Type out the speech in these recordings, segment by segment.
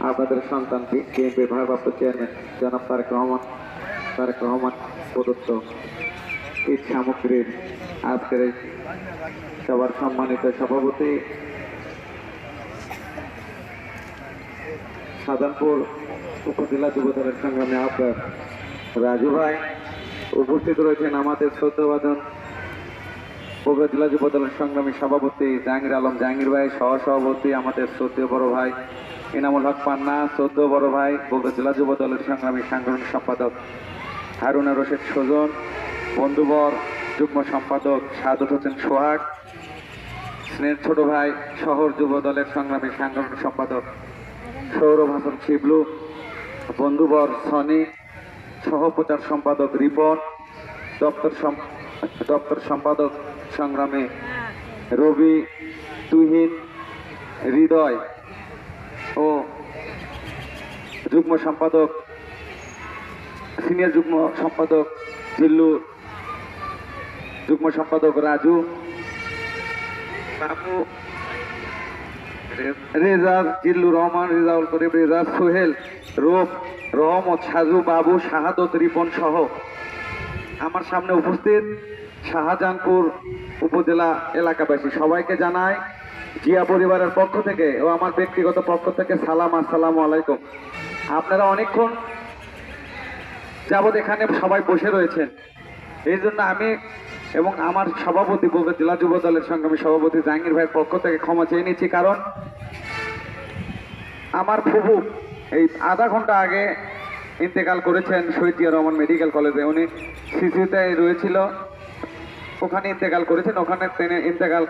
আপনাদের সন্তান বিএনপি ভারপ্রাপ্ত চেয়ারম্যান জনাব তারেক রহমান তারেক রহমান প্রদত্ত ঈদ সামগ্রীর আজকের সবার সম্মানিত সভাপতি সাধারণপুর উপজেলা যুবদলের সংগ্রামে আহ্বায়ক রাজু ভাই। উপস্থিত রয়েছেন আমাদের শ্রদ্ধাবাদন বগুড়া জেলা যুবদলের সংগ্রামী সভাপতি জাহাঙ্গীর আলম জাহাঙ্গীর ভাই সহ সভাপতি আমাদের শ্রদ্ধেয় বড় ভাই ইনামুল হক পান্না, চোদ্দ বড় ভাই, বগুড়া জেলা যুবদলের সংগ্রামী সাংগঠনিক সম্পাদক হারুনা রশেদ সুজন বন্ধুবর যুগ্ম সম্পাদক সাদত হোসেন সোহাগ, স্নেহের ছোট ভাই, শহর যুব দলের সংগ্রামী সাংগঠনিক সম্পাদক সৌরভ হাসান শিবলু বন্ধুবর সনি সহপ্রচার সম্পাদক রিপন, দপ্তর দপ্তর সম্পাদক সংগ্রামে রবি, তুহিন, হৃদয় ও যুগ্ম সম্পাদক, সিনিয়র যুগ্ম সম্পাদক জিল্লু, যুগ্ম সম্পাদক রাজু, বাবু রেজার জিল্লু রহমান, রেজাউল করিম রেজার সোহেল, রোপ, রহমত সাজু, বাবু, শাহাদত রিপন সহ আমার সামনে উপস্থিত শাহজাহানপুর উপজেলা এলাকাবাসী। সবাইকে জানাই, জিয়া পরিবারের পক্ষ থেকে ও আমার ব্যক্তিগত পক্ষ থেকে সালাম, আসসালামু আলাইকুম। আপনারা অনেকক্ষণ যাবৎ এখানে সবাই বসে রয়েছেন। এই জন্য আমি এবং আমার সভাপতি বগুড়া জেলা যুব দলের সংগ্রামী সভাপতি জাহাঙ্গীর ভাইয়ের পক্ষ থেকে ক্ষমা চেয়ে নিচ্ছি, কারণ আমার ফুবু এই আধা ঘণ্টা আগে ইন্তেকাল করেছেন শহীদ জিয়া রহমান মেডিকেল কলেজে। উনি শিশুতে রয়েছিল। ওখানে ইন্তেকাল করেছেন। ওখানে তিনি ইন্তেকাল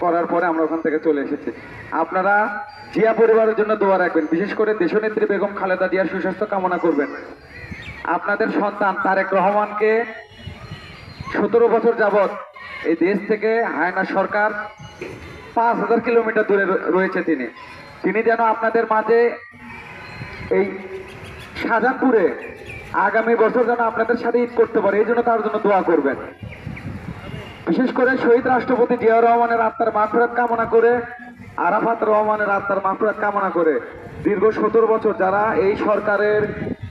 করার পরে আমরা ওখান থেকে চলে এসেছি। আপনারা জিয়া পরিবারের জন্য দোয়া রাখবেন। বিশেষ করে দেশনেত্রী বেগম খালেদা জিয়ার সুস্বাস্থ্য কামনা করবেন। আপনাদের সন্তান তারেক রহমানকে সতেরো বছর যাবৎ এই দেশ থেকে হায়না সরকার পাঁচ হাজার কিলোমিটার দূরে রয়েছে তিনি। তিনি যেন আপনাদের মাঝে এই শাহজাহানপুরে আগামী বছর যেন আপনাদের সাথে ঈদ করতে পারে, এই জন্য তার জন্য দোয়া করবেন। বিশেষ করে শহীদ রাষ্ট্রপতি জিয়া রহমানের আত্মার মাফরাত কামনা করে, আরাফাত রহমানের আত্মার মাফরাত কামনা করে দীর্ঘ সতেরো বছর যারা এই সরকারের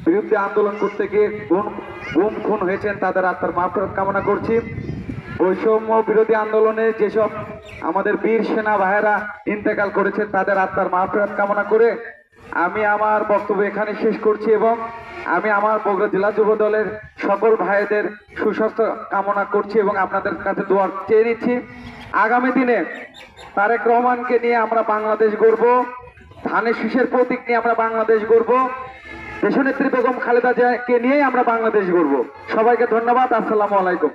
বিরুদ্ধে আন্দোলন করতে গিয়ে গুম গুম, খুন হয়েছেন, তাদের আত্মার মাফরাত কামনা করছি। বৈষম্য বিরোধী আন্দোলনে যেসব আমাদের বীর সেনা ভাইয়েরা ইন্তেকাল করেছেন, তাদের আত্মার মাফরাত কামনা করে আমি আমার বক্তব্য এখানে শেষ করছি এবং আমি আমার বগুড়া জেলা যুব দলের সকল ভাইদের সুস্বাস্থ্য কামনা করছি এবং আপনাদের কাছে দোয়ার চেয়ে নিচ্ছি। আগামী দিনে তারেক রহমানকে নিয়ে আমরা বাংলাদেশ গড়ব, ধানের শীষের প্রতীক নিয়ে আমরা বাংলাদেশ গড়ব, দেশনেত্রী বেগম খালেদা জিয়াকে নিয়েই আমরা বাংলাদেশ গড়ব। সবাইকে ধন্যবাদ, আসসালামু আলাইকুম।